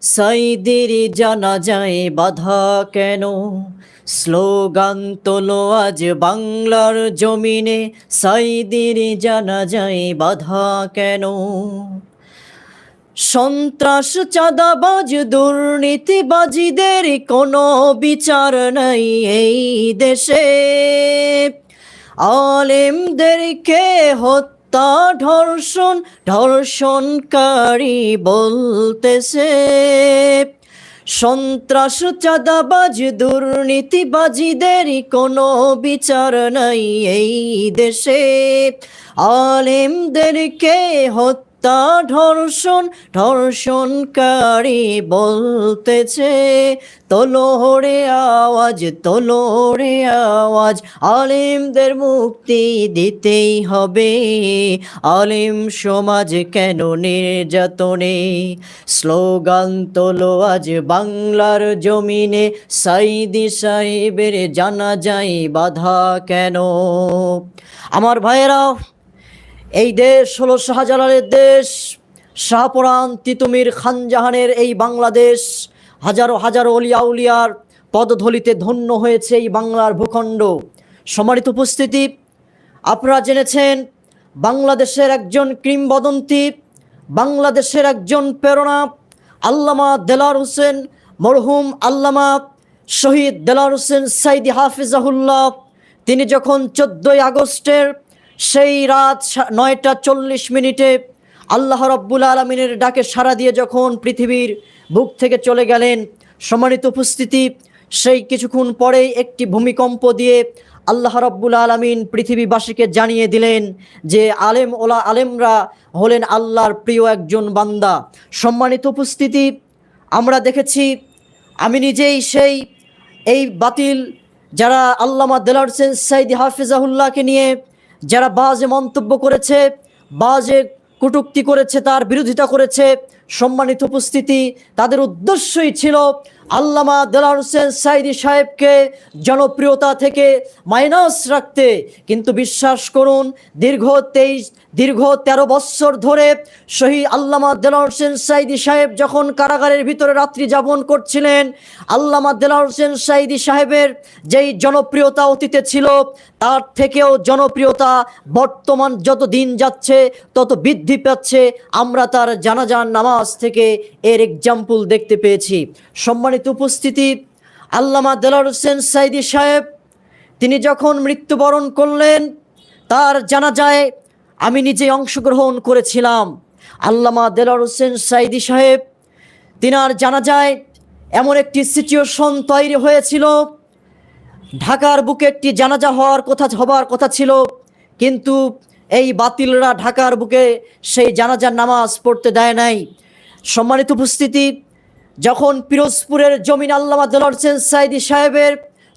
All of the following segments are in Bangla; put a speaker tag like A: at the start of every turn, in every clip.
A: সাইদের জানা যায় বাধা কেন? স্লোগান তোলো আজ বাংলার জমিনে। সাইদের জানা যায় বাধা কেন? সন্ত্রাস, চাঁদাবাজ, দুর্নীতিবাজীদের কোনো বিচার নাই এই দেশে। আলেমদেরকে হত্যা ধর্ষণ ধর্ষণকারী বলতেছে। সন্ত্রাস চাঁদাবাজ দুর্নীতিবাজীদের কোনো বিচার নাই এই দেশে। আলেমদেরকে হত্যা ধর্ষণ, ধর্ষণকারী বলতেছে তোলোরে আওয়াজ তোলোরে আওয়াজ, আলেমদের মুক্তি দিতেই হবে। আলেম সমাজ কেন নির্যাতনে? স্লোগান তোলো আজ বাংলার জমিনে, সাইদি সাহেবের জানা যায় বাধা কেন? আমার ভাইয়েরা এই দেশ হলো শাহজালালের দেশ। শাহপুরান তিতুমির খানজাহানের এই বাংলাদেশ। হাজারো হাজারো অলিয়া উলিয়ার পদধলিতে ধন্য হয়েছে এই বাংলার ভূখণ্ড। সম্মানিত উপস্থিতি, আপনারা জেনেছেন বাংলাদেশের একজন কিংবদন্তি, বাংলাদেশের একজন প্রেরণা, আল্লামা দেলার হোসেন মরহুম আল্লামা শহীদ দেলার হোসেন সাইদি হাফিজাহুল্লাহ। তিনি যখন চোদ্দোই আগস্টের সেই রাত নয়টা চল্লিশ মিনিটে আল্লাহ রব্বুল আলমিনের ডাকে সাড়া দিয়ে যখন পৃথিবীর বুক থেকে চলে গেলেন, সম্মানিত উপস্থিতি, সেই কিছুক্ষণ পরেই একটি ভূমিকম্প দিয়ে আল্লাহ রব্বুল আলমিন পৃথিবীবাসীকে জানিয়ে দিলেন যে আলেম ওলা আলেমরা হলেন আল্লাহর প্রিয় একজন বান্দা। সম্মানিত উপস্থিতি, আমরা দেখেছি, আমি নিজেই সেই, এই বাতিল যারা আল্লামা দেলার সাইদি হাফিজাহুল্লাহকে নিয়ে যারা বাজে মন্তব্য করেছে বাজে কটুক্তি করেছে তার বিরোধিতা করেছে সম্মানিত উপস্থিতি, তাদের উদ্দেশ্যই ছিল আল্লামা দেলার হোসেন সাইদি সাহেবকে জনপ্রিয়তা থেকে মাইনাস রাখতে। কিন্তু বিশ্বাস করুন, দীর্ঘ তেইশ, দীর্ঘ তেরো বৎসর ধরে শহীদ আল্লামা দেলার হোসেন সাইদি সাহেব যখন কারাগারের ভিতরে রাত্রি যাপন করছিলেন, আল্লামা দেলার হোসেন সাইদি সাহেবের যেই জনপ্রিয়তা অতীতে ছিল, তার থেকেও জনপ্রিয়তা বর্তমান যত দিন যাচ্ছে, তত বৃদ্ধি পাচ্ছে। আমরা তার জানাজান নামাজ থেকে এর এক্সাম্পল দেখতে পেয়েছি। সম্মানিত উপস্থিতি, আল্লামা দেলার হোসেন সাইদি সাহেব, তিনি যখন মৃত্যুবরণ করলেন, তার জানা যায় আমি নিজে অংশগ্রহণ করেছিলাম। আল্লামা দেলার হোসেন সাইদি সাহেব, তিনার জানা যায় এমন একটি সিচুয়েশন তৈরি হয়েছিল। ঢাকার বুকে একটি জানাজা হওয়ার কথা, হবার কথা ছিল, কিন্তু এই বাতিলরা ঢাকার বুকে সেই জানাজার নামাজ পড়তে দেয় নাই। সম্মানিত উপস্থিতি, যখন পিরোজপুরের জমিন আল্লামা দেলার হোসেন সাইদি সাহেবের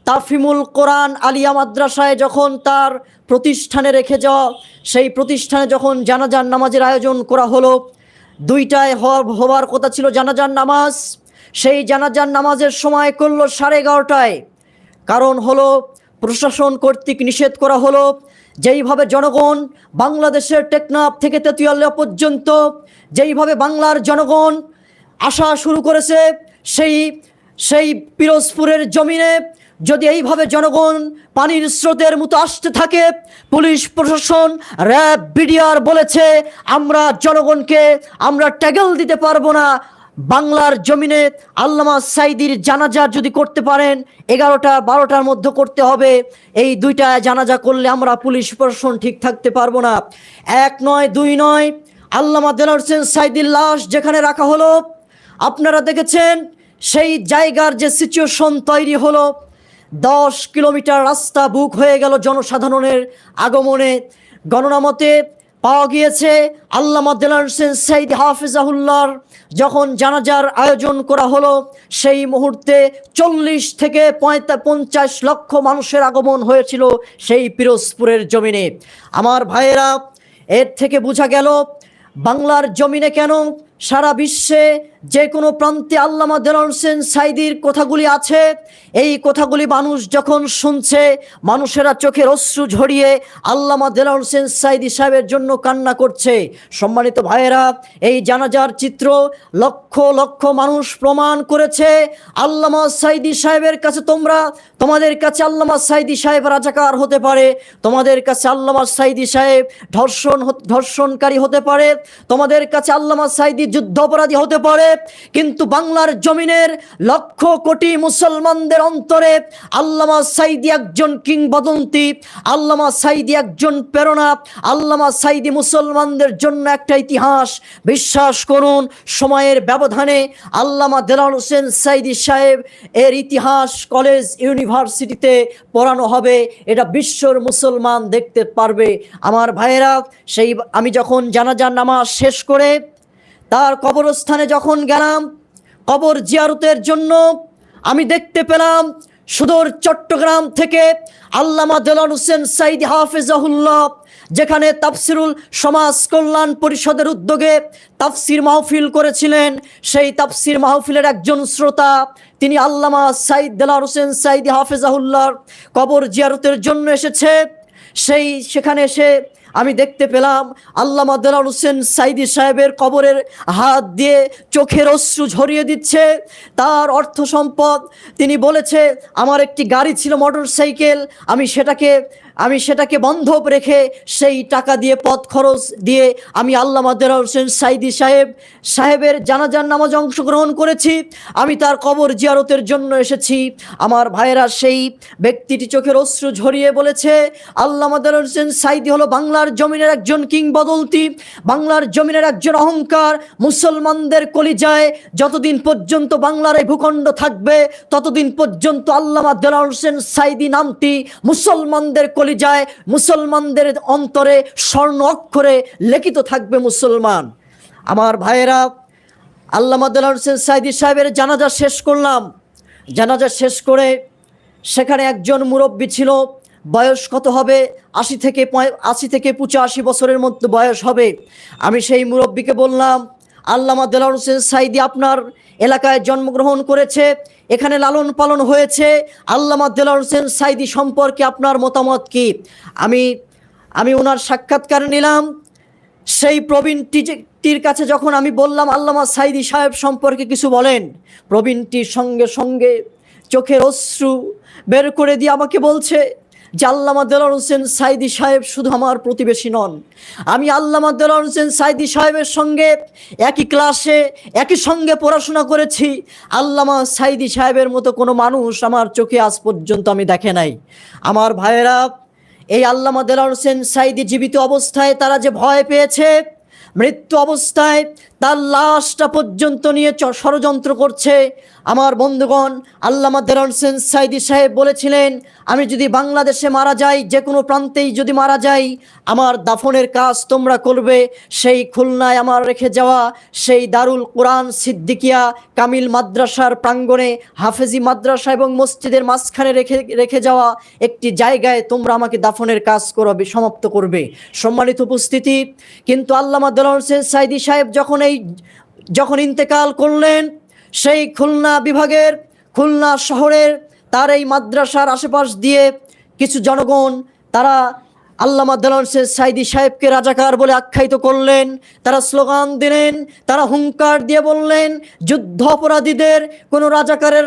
A: তাফিমুল কোরআন আলিয়া মাদ্রাসায় যখন তার প্রতিষ্ঠানে রেখে যাওয়া, সেই প্রতিষ্ঠানে যখন জানাজার নামাজের আয়োজন করা হলো, দুইটায় হওয়ার, হবার কথা ছিল জানাজার নামাজ। সেই জানাজার নামাজের সময় করল সাড়ে এগারোটায়। কারণ হলো প্রশাসন কর্তৃক নিষেধ করা হলো যেইভাবে জনগণ বাংলাদেশের টেকনাফ থেকে তেতুয়াল্লা পর্যন্ত যেইভাবে বাংলার জনগণ আসা শুরু করেছে, সেই সেই পিরোজপুরের জমিনে যদি এইভাবে জনগণ পানির স্রোতের মতো আসতে থাকে, পুলিশ প্রশাসন, র্যাব, বিডিআর বলেছে, আমরা জনগণকে আমরা ট্যাগেল দিতে পারব না বাংলার জমিনে আল্লামা সাইদির জানাজা যদি করতে পারেন, এগারোটা, বারোটার মধ্যে করতে হবে। এই দুইটা জানাজা করলে আমরা পুলিশ প্রশাসন ঠিক থাকতে পারব না। এক নয়, দুই নয়, আল্লামা দেলার হোসেন সাইদির লাশ যেখানে রাখা হলো, আপনারা দেখেছেন, সেই জায়গার যে সিচুয়েশন তৈরি হলো, দশ কিলোমিটার রাস্তা বুক হয়ে গেল জনসাধারণের আগমনে। গণনা মতে পাওয়া গিয়েছে আল্লামা হোসেন সাইদ হাফিজাহুল্লার। যখন জানাজার আয়োজন করা হলো, সেই মুহূর্তে চল্লিশ থেকে পঞ্চাশ লক্ষ মানুষের আগমন হয়েছিল সেই পিরোজপুরের জমিনে। আমার ভাইয়েরা, এর থেকে বোঝা গেল, বাংলার জমিনে কেন সারা বিশ্বে যে কোনো প্রান্তে আল্লামা দেলান হোসেন সাইদির কথাগুলি আছে, এই কথাগুলি মানুষ যখন শুনছে, মানুষেরা চোখের অশ্রু ঝরিয়ে আল্লামা দেলান হোসেন সাইদি সাহেবের জন্য কান্না করছে। সম্মানিত ভাইয়েরা, এই জানাজার চিত্র লক্ষ লক্ষ মানুষ প্রমাণ করেছে, আল্লামা সাইদি সাহেবের কাছে তোমরা, তোমাদের কাছে আল্লামা সাইদি সাহেব রাজাকার হতে পারে, তোমাদের কাছে আল্লামা সাইদি সাহেব ধর্ষণ ধর্ষণকারী হতে পারে, তোমাদের কাছে আল্লামা সাইদি যুদ্ধাপরাধী হতে পারে কিন্তু বাংলার জমিনের লক্ষ কোটি মুসলমানদের অন্তরে আল্লামা সাইদি একজন কিংবদন্তি, আল্লামা সাইদি একজন প্রেরণা, আল্লামা সাইদি মুসলমানদের জন্য একটা ইতিহাস। বিশ্বাস করুন, সময়ের ব্যবধানে আল্লামা দেলান হোসেন সাইদি সাহেব এর ইতিহাস কলেজ ইউনিভার্সিটিতে পড়ানো হবে। এটা বিশ্বর মুসলমান দেখতে পারবে। আমার ভাইয়েরা, সেই আমি যখন জানাজার নামাজ শেষ করে তার কবরস্থানে যখন গেলাম, কবর জিয়ারতের জন্য আমি দেখতে পেলাম সুদূর চট্টগ্রাম থেকে আল্লামা দেলান হোসেন সাইদ হাফেজাহুল্লাহ, যেখানে তাফসিরুল সমাজ কল্যাণ পরিষদের উদ্যোগে তাফসির মাহফিল করেছিলেন। সেই তাফসির মাহফিলের একজন শ্রোতা, তিনি আল্লামা সাইদ দেলান হোসেন সাইদ হাফেজাহুল্লাহর কবর জিয়ারতের জন্য এসেছে। সেই সেখানে এসে আমি দেখতে পেলাম আল্লামা দেলাল হোসেন সাইদি সাহেবের কবরের হাত দিয়ে চোখের অশ্রু ঝরিয়ে দিচ্ছে। তার অর্থ সম্পদ, তিনি বলেছে, আমার একটি গাড়ি ছিল মোটর সাইকেল আমি সেটাকে আমি সেটাকে বন্ধক রেখে সেই টাকা দিয়ে পথ খরচ দিয়ে আমি আল্লামা দেলাল হোসেন সাইদি সাহেব সাহেবের জানাজার নামাজ অংশগ্রহণ করেছি। আমি তার কবর জিয়ারতের জন্য এসেছি। আমার ভাইয়েরা সেই ব্যক্তিটি চোখের অশ্রু ঝরিয়ে বলেছে, আল্লামা দেলাল হোসেন সাইদি হলো বাংলার জমিনের একজন কিংবদন্তি। বাংলার জমিনের একজন অহংকার। মুসলমানদের কলিজায় যতদিন পর্যন্ত বাংলার এই ভূখণ্ড থাকবে, ততদিন পর্যন্ত আল্লামা দেলাল হোসেন সাইদি নামটি মুসলমানদের কলিজায় মুসলমানদের অন্তরে স্বর্ণ অক্ষরে লিখিত থাকবে মুসলমান। আমার ভাইয়েরা, আল্লামা দেলাল হোসেন সাইদি সাহেবের জানাজা শেষ করলাম। জানাজা শেষ করে সেখানে একজন মুরব্বী ছিল, বয়স কত হবে? আশি থেকে আশি থেকে পঁচাশি বছরের মধ্যে বয়স হবে। আমি সেই মুরব্বীকে বললাম আল্লামা দেলাল হোসেন সাইদি আপনার এলাকায় জন্মগ্রহণ করেছে, এখানে লালন পালন হয়েছে। আল্লামা দেলাল হোসেন সাইদি সম্পর্কে আপনার মতামত কি? আমি আমি ওনার সাক্ষাৎকার নিলাম। সেই প্রবীণটি যে- টির কাছে যখন আমি বললাম, আল্লামা সাইদি সাহেব সম্পর্কে কিছু বলেন, প্রবীণটির সঙ্গে সঙ্গে চোখের অশ্রু বের করে দিয়ে আমাকে বলছে যে আল্লামা দেলার হোসেন সাইদি সাহেব শুধু আমার প্রতিবেশী নন। আমি আল্লামা দেলার হোসেন সাইদি সাহেবের সঙ্গে একই ক্লাসে, একই সঙ্গে পড়াশোনা করেছি। আল্লামা সাইদি সাহেবের মতো কোনো মানুষ আমার চোখে আজ পর্যন্ত আমি দেখে নাই। আমার ভাইয়েরা, এই আল্লামা দেলার হোসেন সাইদি জীবিত অবস্থায় তারা যে ভয় পেয়েছে, মৃত্যু অবস্থায় তার লাশটা পর্যন্ত নিয়ে ষড়যন্ত্র করছে। আমার বন্ধুগণ, আল্লামা দেলার হোসেন সাইদি সাহেব বলেছিলেন, আমি যদি বাংলাদেশে মারা যাই, যে কোনো প্রান্তেই যদি মারা যাই, আমার দাফনের কাজ তোমরা করবে। সেই খুলনায় আমার রেখে যাওয়া সেই দারুল কোরআন সিদ্দিকিয়া কামিল মাদ্রাসার প্রাঙ্গণে, হাফেজি মাদ্রাসা এবং মসজিদের মাঝখানে রেখে রেখে যাওয়া একটি জায়গায় তোমরা আমাকে দাফনের কাজ করবে, সমাপ্ত করবে। সম্মানিত উপস্থিতি, কিন্তু আল্লামা দেলার হোসেন সাইদি সাহেব যখন এই যখন ইন্তেকাল করলেন, সেই খুলনা বিভাগের, খুলনা শহরের, তার এই মাদ্রাসার আশেপাশ দিয়ে কিছু জনগণ, তারা আল্লামা দেলান সাইদি সাহেবকে রাজাকার বলে আখ্যায়িত করলেন, তারা স্লোগান দিলেন, তারা হুঙ্কার দিয়ে বললেন, যুদ্ধ অপরাধীদের কোনো রাজাকারের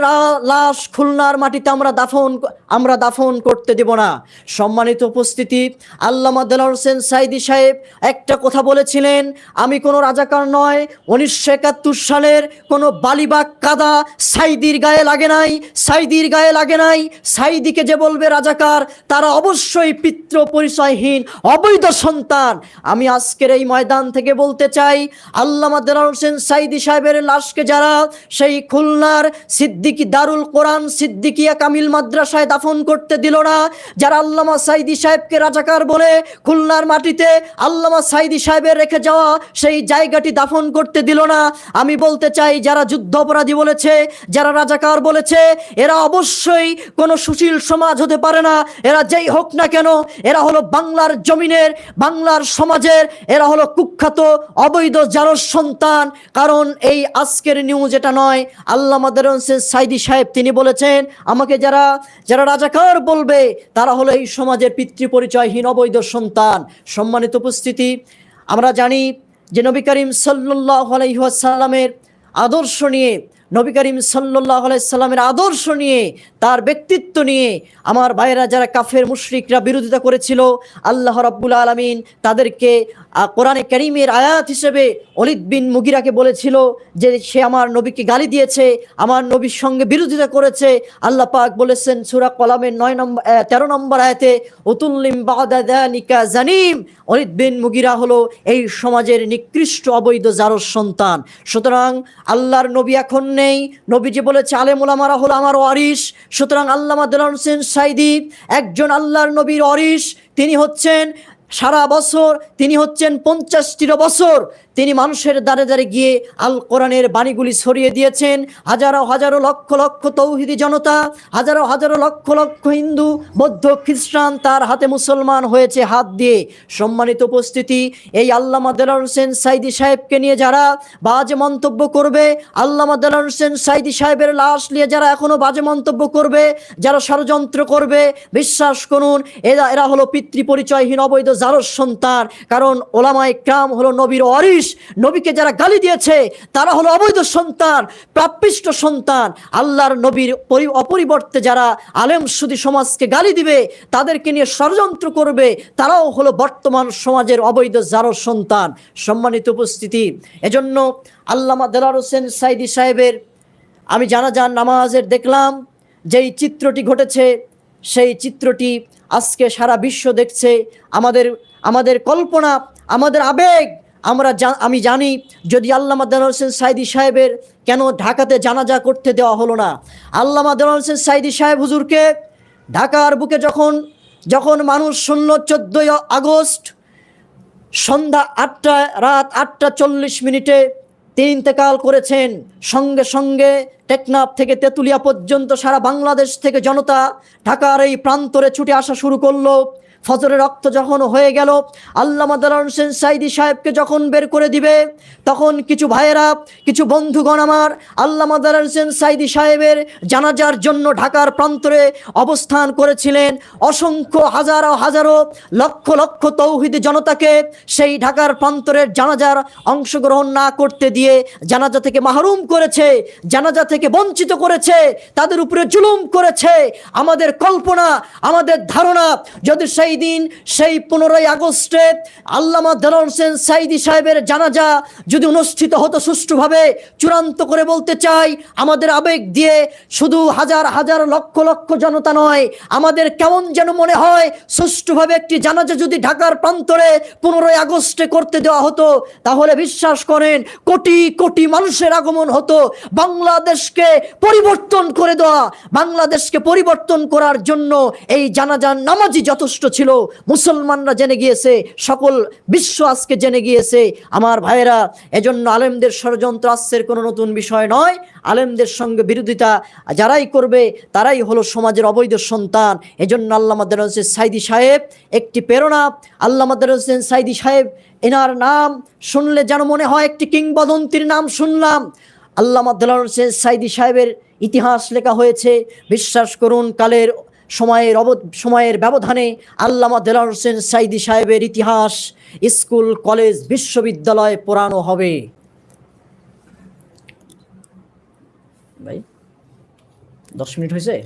A: লাশ খুলনার মাটিতে আমরা দাফন আমরা দাফন করতে দেব না। সম্মানিত উপস্থিতি, আল্লামা দেলান হোসেন সাইদি সাহেব একটা কথা বলেছিলেন, আমি কোনো রাজাকার নয়, উনিশশো একাত্তর সালের কোনো বালিবাগ কাদা সাইদির গায়ে লাগে নাই, সাইদির গায়ে লাগে নাই, সাইদিকে যে বলবে রাজাকার, তারা অবশ্যই পিতৃ পরিচয়হীন অবৈধ সন্তান। আমি আজকের এই ময়দান থেকে বলতে চাই, আল্লামা দেলার হোসেন সাইদি সাহেবের লাশকে যারা সেই খুলনার সিদ্দিকি দারুল কোরআন, সিদ্দিকিয়া কামিল মাদ্রাসায় দাফন করতে দিল না, যারা আল্লামা সাইদি সাহেবকে রাজাকার বলে খুলনার মাটিতে আল্লামা সাইদি সাহেবের রেখে যাওয়া সেই জায়গাটি দাফন করতে দিল না। আমি বলতে চাই, যারা যুদ্ধ অপরাধী বলেছে, যারা রাজাকার বলেছে, এরা অবশ্যই কোনো সুশীল সমাজ হতে পারে না। এরা যেই হোক না কেন, এরা হলো বাংলার জমিনের, বাংলার সমাজের, এরা হলো কুখ্যাত অবৈধ জারস সন্তান। কারণ এই আজকের নিউজ এটা নয়। আল্লাহ মাদার সাইদি সাহেব, তিনি বলেছেন, আমাকে যারা যারা রাজাকার বলবে, তারা হলো এই সমাজের পিতৃ পরিচয়হীন অবৈধ সন্তান। সম্মানিত উপস্থিতি, আমরা জানি যে নবী করিম সাল্লাহ আলাইসাল্লামের আদর্শ নিয়ে নবী করিম সাল্লাহ আদর্শ নিয়ে, তার ব্যক্তিত্ব নিয়ে আমার ভাইয়েরা যারা কাফের, মুশরিকরা বিরোধিতা করেছিল, আল্লাহ রব্বুল আলমিন তাদেরকে কোরআনে করিমের আয়াত হিসেবে অলিদ বিন মুগিরাকে বলেছিল যে সে আমার নবীকে গালি দিয়েছে, আমার নবীর সঙ্গে বিরোধিতা করেছে। আল্লাহ পাক বলেছেন সুরা কলামের নয় নম্বর তেরো নম্বর আয়াতে, উতুল্লিম বাদানিকা জানিম। অলিদ বিন মুগিরা হলো এই সমাজের নিকৃষ্ট অবৈধ জারস সন্তান। সুতরাং আল্লাহর নবী এখন নেই। নবী যে বলেছে আলেমুলামারা হলো আমার ওয়ারিস সুতরাং আল্লামা দুলাল হোসেন সাইদি, একজন আল্লাহর নবীর ওয়ারিস তিনি হচ্ছেন সারা বছর তিনি হচ্ছেন পঞ্চাশটির বছর। তিনি মানুষের দ্বারে দ্বারে গিয়ে আল কোরআনের বাণীগুলি ছড়িয়ে দিয়েছেন। হাজারো হাজারো লক্ষ লক্ষ তৌহিদি জনতা, হাজারো হাজারো লক্ষ লক্ষ হিন্দু, বৌদ্ধ, খ্রিস্টান তার হাতে মুসলমান হয়েছে হাত দিয়ে। সম্মানিত উপস্থিতি, এই আল্লামা দেলার হোসেন সাইদি সাহেবকে নিয়ে যারা বাজে মন্তব্য করবে, আল্লামা দেলার হোসেন সাইদি সাহেবের লাশ নিয়ে যারা এখনও বাজে মন্তব্য করবে, যারা ষড়যন্ত্র করবে, বিশ্বাস করুন, এরা এরা হলো পিতৃ পরিচয়হীন অবৈধ জারস সন্তান। কারণ ওলামায় ক্রাম হলো নবীর অরিস নবীকে যারা গালি দিয়েছে, তারা হলো অবৈধ সন্তান প্রাপিষ্ট সন্তান। আল্লাহর নবীর অপরিবর্তে যারা আলেম সুদী সমাজকে গালি দিবে, তাদেরকে নিয়ে ষড়যন্ত্র করবে, তারাও হলো বর্তমান সমাজের অবৈধ জারস সন্তান। সম্মানিত উপস্থিতি, এজন্য আল্লামা দেলার হোসেন সাইদি সাহেবের আমি জানাজান নামাজের দেখলাম, যেই চিত্রটি ঘটেছে সেই চিত্রটি আজকে সারা বিশ্ব দেখছে। আমাদের আমাদের কল্পনা, আমাদের আবেগ, আমরা আমি জানি যদি আল্লামা দেলার হোসেন সাইদি সাহেবের কেন ঢাকাতে জানাজা করতে দেওয়া হলো না। আল্লামা দেলার হোসেন সাইদি সাহেব হুজুরকে ঢাকার বুকে যখন যখন মানুষ শূন্য চোদ্দোই আগস্ট সন্ধ্যা আটটা রাত আটটা চল্লিশ মিনিটে তিনি ইন্তেকাল করেছেন। সঙ্গে সঙ্গে টেকনাফ থেকে তেঁতুলিয়া পর্যন্ত সারা বাংলাদেশ থেকে জনতা ঢাকার এই প্রান্তরে ছুটে আসা শুরু করল। ফজরের রক্ত যখন হয়ে গেল, আল্লামা দালান হোসেন সাইদি সাহেবকে যখন বের করে দিবে, তখন কিছু ভাইয়েরা, কিছু বন্ধুগণ আমার আল্লামা দালান হোসেন সাইদি সাহেবের জানাজার জন্য ঢাকার প্রান্তরে অবস্থান করেছিলেন। অসংখ্য হাজারো হাজারো লক্ষ লক্ষ তৌহিদি জনতাকে সেই ঢাকার প্রান্তরের জানাজার অংশগ্রহণ না করতে দিয়ে জানাজা থেকে মাহরুম করেছে, জানাজা থেকে বঞ্চিত করেছে, তাদের উপরে জুলুম করেছে। আমাদের কল্পনা, আমাদের ধারণা যদি সেই দিন, সেই পনেরোই আগস্টে আল্লামা দেলান হোসেন সাইদি সাহেবের জানাজা যদি অনুষ্ঠিত হতো সুষ্ঠুভাবে, চূড়ান্ত করে বলতে চাই, আমাদের আবেগ দিয়ে শুধু হাজার হাজার, লক্ষ লক্ষ জনতা নয়, আমাদের কেমন যেন মনে হয়, সুষ্ঠুভাবে একটি জানাজা যদি ঢাকার প্রান্তরে পনেরোই আগস্টে করতে দেওয়া হতো, তাহলে বিশ্বাস করেন, কোটি কোটি মানুষের আগমন হতো, বাংলাদেশকে পরিবর্তন করে দেওয়া, বাংলাদেশকে পরিবর্তন করার জন্য এই জানাজার নামাজি যথেষ্ট ছিল। মুসলমানরা জেনে গিয়েছে, সকল বিশ্ব আজকে জেনে গিয়েছে, আমার ভাইয়েরা, এজন্য আলেমদের ষড়যন্ত্র আসছের কোনো নতুন বিষয় নয়। আলেমদের সঙ্গে বিরোধিতা যারাই করবে, তারাই হলো সমাজের অবৈধ সন্তান। এজন্য আল্লাহ মাদ্দার হোসেন সাইদি সাহেব, একটি প্রেরণা। আল্লাহ মাদ্দার হোসেন সাইদি সাহেব, এনার নাম শুনলে যেন মনে হয় একটি কিংবদন্তির নাম শুনলাম। আল্লাহ মাদ্দার হোসেন সাইদি সাহেবের ইতিহাস লেখা হয়েছে, বিশ্বাস করুন, কালের সময়ের অব সময়ের ব্যবধানে আল্লামা দেলার হোসেন সাইদি সাহেবের ইতিহাস স্কুল, কলেজ, বিশ্ববিদ্যালয়ে পড়ানো হবে। ভাই, দশ মিনিট হয়েছে?